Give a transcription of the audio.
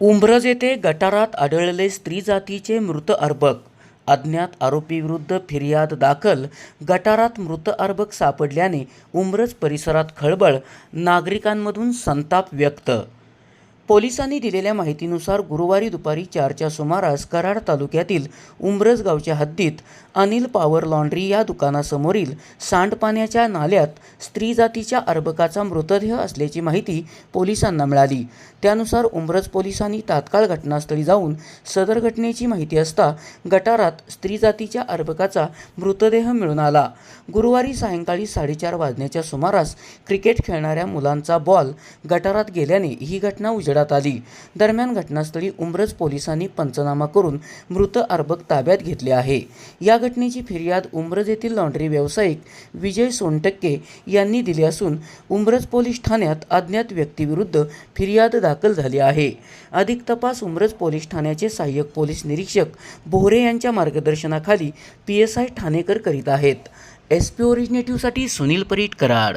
उंब्रज येथे गटारात आढळले स्त्री जातीचे मृत अर्भक. अज्ञात आरोपीविरुद्ध फिर्याद दाखल. गटारात मृत अर्भक सापडल्याने उंब्रज परिसरात खळबळ. नागरिकांमधून संताप व्यक्त. पोलिसांनी दिलेल्या माहितीनुसार गुरुवारी दुपारी चारच्या सुमारास कराड तालुक्यातील उंब्रज गावच्या हद्दीत अनिल पॉवर लॉन्ड्री या दुकानासमोरील सांडपाण्याच्या नाल्यात स्त्री जातीच्या अर्भकाचा मृतदेह असल्याची माहिती पोलिसांना मिळाली. त्यानुसार उंब्रज पोलिसांनी तात्काळ घटनास्थळी जाऊन सदर घटनेची माहिती असता गटारात स्त्री जातीच्या अर्भकाचा मृतदेह मिळून आला. गुरुवारी सायंकाळी साडेचार वाजण्याच्या सुमारास क्रिकेट खेळणाऱ्या मुलांचा बॉल गटारात गेल्याने ही घटना करण्यात आली. दरम्यान घटनास्थळी उमरज पोलिसांनी पंचनामा करून मृत अर्भक ताब्यात घेतले आहे. या घटनेची फिर्याद उमरज येथील लॉन्ड्री व्यावसायिक विजय सोनटक्के यांनी दिली असून उमरज पोलीस ठाण्यात अज्ञात व्यक्तीविरुद्ध फिर्याद दाखल झाली आहे. अधिक तपास उमरज पोलीस ठाण्याचे सहाय्यक पोलीस निरीक्षक बोहरे यांच्या मार्गदर्शनाखाली पी एस आय ठाणेकर करीत आहेत. एस पी ओरिजिनेटिव्हसाठी सुनील परीट कराड.